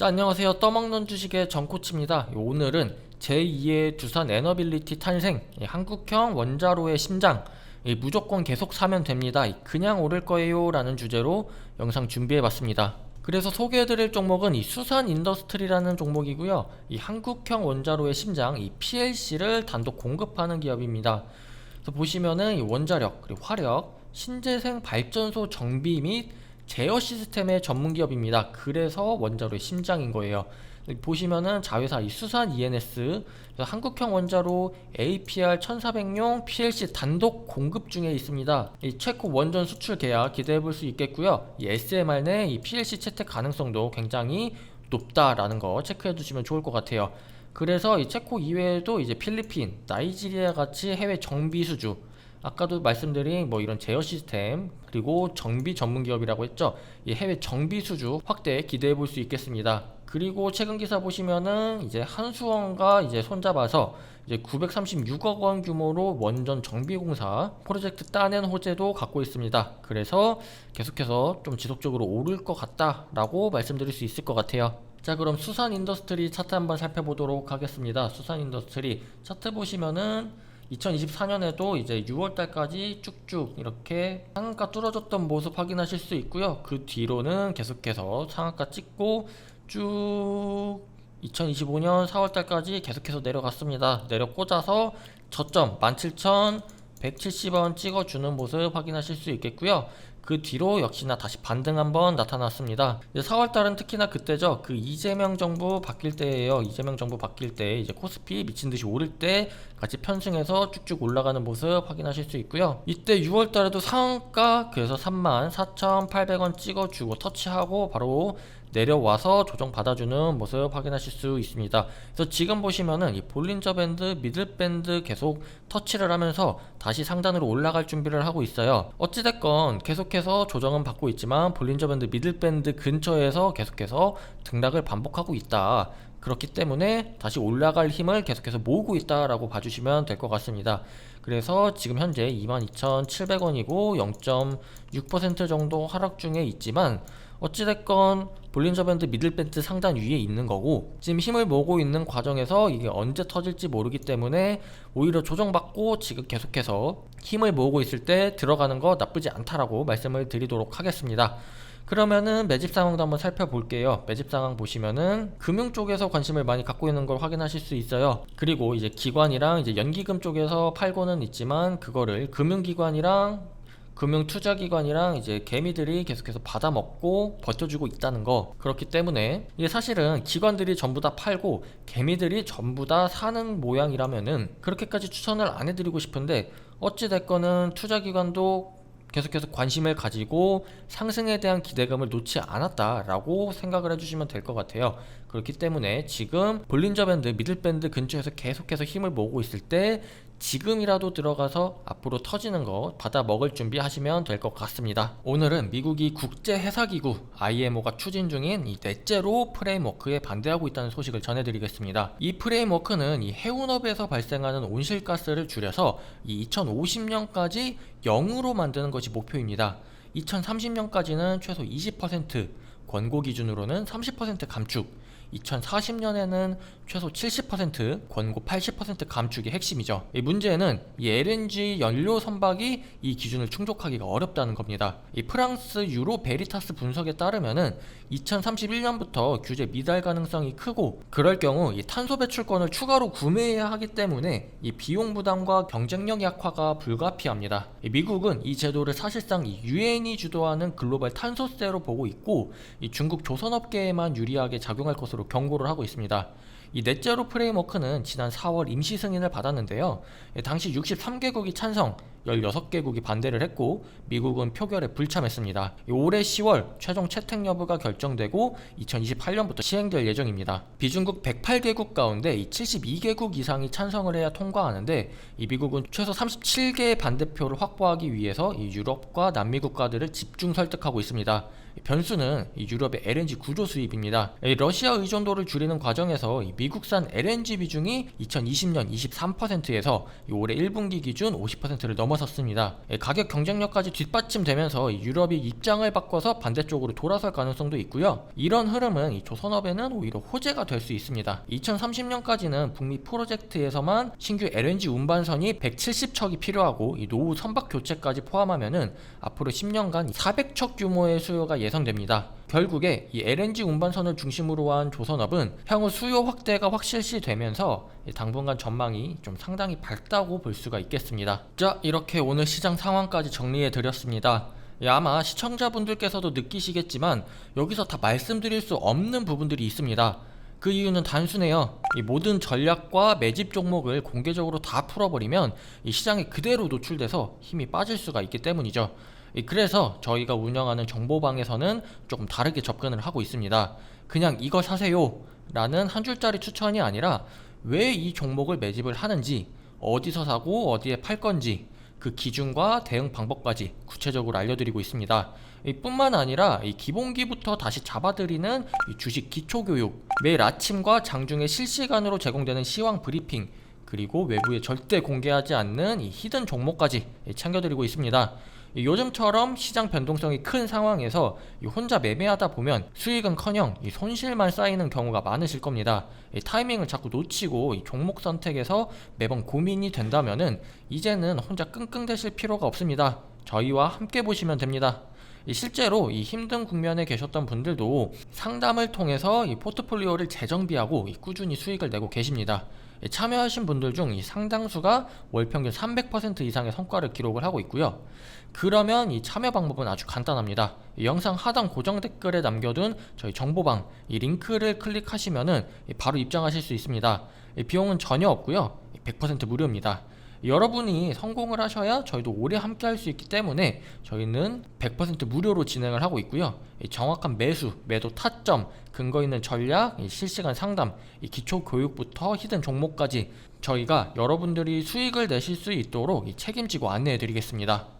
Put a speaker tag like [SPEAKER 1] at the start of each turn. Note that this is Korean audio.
[SPEAKER 1] 자, 안녕하세요. 떠먹는 주식의 정코치입니다. 오늘은 제2의 두산 에너빌리티 탄생, 이 한국형 원자로의 심장, 이 무조건 계속 사면 됩니다. 이 그냥 오를 거예요. 라는 주제로 영상 준비해 봤습니다. 그래서 소개해드릴 종목은 이 수산 인더스트리라는 종목이고요. 이 한국형 원자로의 심장, 이 PLC를 단독 공급하는 기업입니다. 그래서 보시면은 이 원자력, 그리고 화력, 신재생 발전소 정비 및 제어 시스템의 전문 기업입니다. 그래서 원자로의 심장인 거예요. 보시면은 자회사 이 수산 ENS 한국형 원자로 APR 1400용 PLC 단독 공급 중에 있습니다. 이 체코 원전 수출 계약 기대해 볼 수 있겠고요. 이 SMR 내 이 PLC 채택 가능성도 굉장히 높다라는 거 체크해 두시면 좋을 것 같아요. 그래서 이 체코 이외에도 이제 필리핀, 나이지리아 같이 해외 정비 수주 아까도 말씀드린 뭐 이런 제어 시스템 그리고 정비 전문 기업이라고 했죠. 이 해외 정비 수주 확대 기대해 볼 수 있겠습니다. 그리고 최근 기사 보시면은 이제 한수원과 이제 손잡아서 이제 936억 원 규모로 원전 정비 공사 프로젝트 따낸 호재도 갖고 있습니다. 그래서 계속해서 좀 지속적으로 오를 것 같다라고 말씀드릴 수 있을 것 같아요. 자 그럼 수산 인더스트리 차트 한번 살펴보도록 하겠습니다. 수산 인더스트리 차트 보시면은 2024년에도 이제 6월달까지 쭉쭉 이렇게 상한가 뚫어졌던 모습 확인하실 수 있고요. 그 뒤로는 계속해서 상한가 찍고 쭉 2025년 4월달까지 계속해서 내려갔습니다. 내려 꽂아서 저점 17,170원 찍어주는 모습 확인하실 수 있겠고요. 그 뒤로 역시나 다시 반등 한번 나타났습니다. 이제 4월달은 특히나 그때죠. 그 이재명 정부 바뀔 때예요. 이재명 정부 바뀔 때 이제 코스피 미친 듯이 오를 때 같이 편승해서 쭉쭉 올라가는 모습 확인하실 수 있고요. 이때 6월달에도 상한가 그래서 34,800원 찍어주고 터치하고 바로 내려와서 조정 받아주는 모습 확인하실 수 있습니다. 그래서 지금 보시면은 이 볼린저 밴드, 미들 밴드 계속 터치를 하면서 다시 상단으로 올라갈 준비를 하고 있어요. 어찌됐건 계속해서 조정은 받고 있지만 볼린저 밴드, 미들 밴드 근처에서 계속해서 등락을 반복하고 있다. 그렇기 때문에 다시 올라갈 힘을 계속해서 모으고 있다라고 봐주시면 될 것 같습니다. 그래서 지금 현재 22,700원이고 0.6% 정도 하락 중에 있지만 어찌됐건 볼린저 밴드 미들 밴드 상단 위에 있는 거고 지금 힘을 모으고 있는 과정에서 이게 언제 터질지 모르기 때문에 오히려 조정받고 지금 계속해서 힘을 모으고 있을 때 들어가는 거 나쁘지 않다라고 말씀을 드리도록 하겠습니다. 그러면은 매집 상황도 한번 살펴볼게요. 매집 상황 보시면은 금융 쪽에서 관심을 많이 갖고 있는 걸 확인하실 수 있어요. 그리고 이제 기관이랑 이제 연기금 쪽에서 팔고는 있지만 그거를 금융기관이랑 금융 투자 기관이랑 이제 개미들이 계속해서 받아 먹고 버텨주고 있다는 거 그렇기 때문에 이게 사실은 기관들이 전부 다 팔고 개미들이 전부 다 사는 모양이라면은 그렇게까지 추천을 안 해드리고 싶은데 어찌 됐거는 투자 기관도 계속해서 관심을 가지고 상승에 대한 기대감을 놓지 않았다라고 생각을 해주시면 될 것 같아요. 그렇기 때문에 지금 볼린저 밴드, 미들 밴드 근처에서 계속해서 힘을 모으고 있을 때 지금이라도 들어가서 앞으로 터지는 거 받아 먹을 준비하시면 될 것 같습니다. 오늘은 미국이 국제해사기구 IMO가 추진 중인 이 넷제로 프레임워크에 반대하고 있다는 소식을 전해드리겠습니다. 이 프레임워크는 이 해운업에서 발생하는 온실가스를 줄여서 이 2050년까지 0으로 만드는 것이 목표입니다. 2030년까지는 최소 20%, 권고 기준으로는 30% 감축, 2040년에는 최소 70%, 권고 80% 감축이 핵심이죠. 이 문제는 이 LNG 연료 선박이 이 기준을 충족하기가 어렵다는 겁니다. 이 프랑스 유로 베리타스 분석에 따르면은 2031년부터 규제 미달 가능성이 크고 그럴 경우 이 탄소 배출권을 추가로 구매해야 하기 때문에 이 비용 부담과 경쟁력 약화가 불가피합니다. 이 미국은 이 제도를 사실상 이 유엔이 주도하는 글로벌 탄소세로 보고 있고 이 중국 조선업계에만 유리하게 작용할 것으로 경고를 하고 있습니다. 이 넷제로 프레임워크는 지난 4월 임시 승인을 받았는데요. 예, 당시 63개국이 찬성, 16개국이 반대를 했고 미국은 표결에 불참했습니다. 올해 10월 최종 채택 여부가 결정되고 2028년부터 시행될 예정입니다. 비중국 108개국 가운데 72개국 이상이 찬성을 해야 통과하는데 이 미국은 최소 37개의 반대표를 확보하기 위해서 이 유럽과 남미 국가들을 집중 설득하고 있습니다. 변수는 이 유럽의 LNG 구조 수입입니다. 이 러시아 의존도를 줄이는 과정에서 이 미국 산 LNG 비중이 2020년 23%에서 올해 1분기 기준 50%를 넘어섰습니다. 이 가격 경쟁력까지 뒷받침되면서 이 유럽이 입장을 바꿔서 반대쪽으로 돌아설 가능성도 있고요. 이런 흐름은 이 조선업에는 오히려 호재가 될 수 있습니다. 2030년까지는 북미 프로젝트에서만 신규 LNG 운반선이 170척이 필요하고 이 노후 선박 교체까지 포함하면은 앞으로 10년간 400척 규모의 수요가 예상됩니다. 결국에 이 LNG 운반선을 중심으로 한 조선업은 향후 수요 확대가 확실시 되면서 이 당분간 전망이 좀 상당히 밝다고 볼 수가 있겠습니다. 자, 이렇게 오늘 시장 상황까지 정리해 드렸습니다. 예, 아마 시청자분들께서도 느끼시겠지만 여기서 다 말씀드릴 수 없는 부분들이 있습니다. 그 이유는 단순해요. 이 모든 전략과 매집 종목을 공개적으로 다 풀어버리면 이 시장에 그대로 노출돼서 힘이 빠질 수가 있기 때문이죠. 이 그래서 저희가 운영하는 정보방에서는 조금 다르게 접근을 하고 있습니다. 그냥 이거 사세요 라는 한 줄짜리 추천이 아니라 왜 이 종목을 매집을 하는지 어디서 사고 어디에 팔 건지 그 기준과 대응 방법까지 구체적으로 알려드리고 있습니다. 이 뿐만 아니라 이 기본기부터 다시 잡아드리는 이 주식 기초교육, 매일 아침과 장중에 실시간으로 제공되는 시황 브리핑, 그리고 외부에 절대 공개하지 않는 이 히든 종목까지 챙겨드리고 있습니다. 이 요즘처럼 시장 변동성이 큰 상황에서 이 혼자 매매하다 보면 수익은커녕 이 손실만 쌓이는 경우가 많으실 겁니다. 이 타이밍을 자꾸 놓치고 이 종목 선택에서 매번 고민이 된다면은 이제는 혼자 끙끙대실 필요가 없습니다. 저희와 함께 보시면 됩니다. 이 실제로 이 힘든 국면에 계셨던 분들도 상담을 통해서 이 포트폴리오를 재정비하고 이 꾸준히 수익을 내고 계십니다. 이 참여하신 분들 중 이 상당수가 월 평균 300% 이상의 성과를 기록을 하고 있고요. 그러면 이 참여 방법은 아주 간단합니다. 이 영상 하단 고정 댓글에 남겨둔 저희 정보방 이 링크를 클릭하시면은 이 바로 입장하실 수 있습니다. 이 비용은 전혀 없고요. 100% 무료입니다. 여러분이 성공을 하셔야 저희도 오래 함께 할 수 있기 때문에 저희는 100% 무료로 진행을 하고 있고요. 이 정확한 매수, 매도 타점, 근거 있는 전략, 이 실시간 상담, 이 기초 교육부터 히든 종목까지 저희가 여러분들이 수익을 내실 수 있도록 이 책임지고 안내해 드리겠습니다.